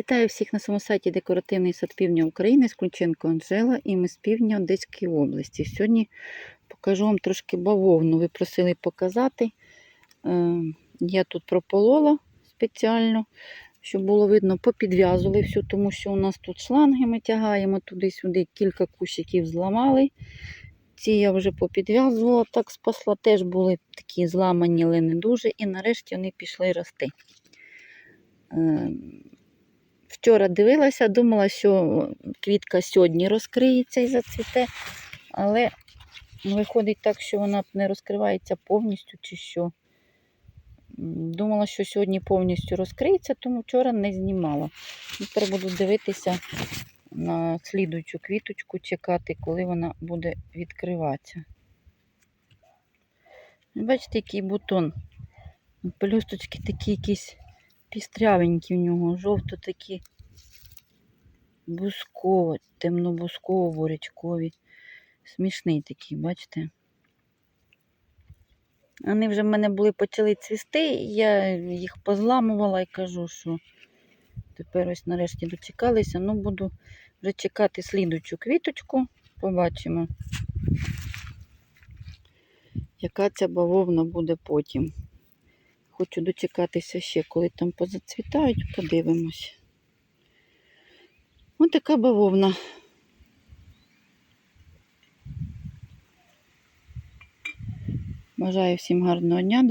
Вітаю всіх на своєму сайті Декоративний сад півдня України з Ключенко Анжела і ми з півдня Одеської області. Сьогодні покажу вам трошки бавовну. Ви просили показати. Е, Я тут прополола спеціально, щоб було видно, попідв'язували всю, тому що у нас тут шланги ми тягаємо туди-сюди, кілька кущиків зламали. Ці я вже попідв'язувала, так спасла. Теж були такі зламані, але не дуже. І нарешті вони пішли рости. Вчора дивилася, думала, що квітка сьогодні розкриється і зацвіте, але виходить так, що вона не розкривається повністю чи що. Думала, що сьогодні повністю розкриється, тому вчора не знімала. Тепер буду дивитися на слідуючу квіточку, чекати, коли вона буде відкриватися. Бачите, який бутон. Пелюсточки такі якісь пістрявенькі в нього, жовто такі бусково, темно-бусково бурячкові. Смішний такий, бачите? Вони вже в мене були почали цвісти, я їх позламувала і кажу, що тепер ось нарешті дочекалися. Ну, буду вже чекати слідучу квіточку. Побачимо, яка ця бавовна буде потім. Хочу дочекатися ще, коли там позацвітають, подивимось. Ось така бавовна. Бажаю всім гарного дня.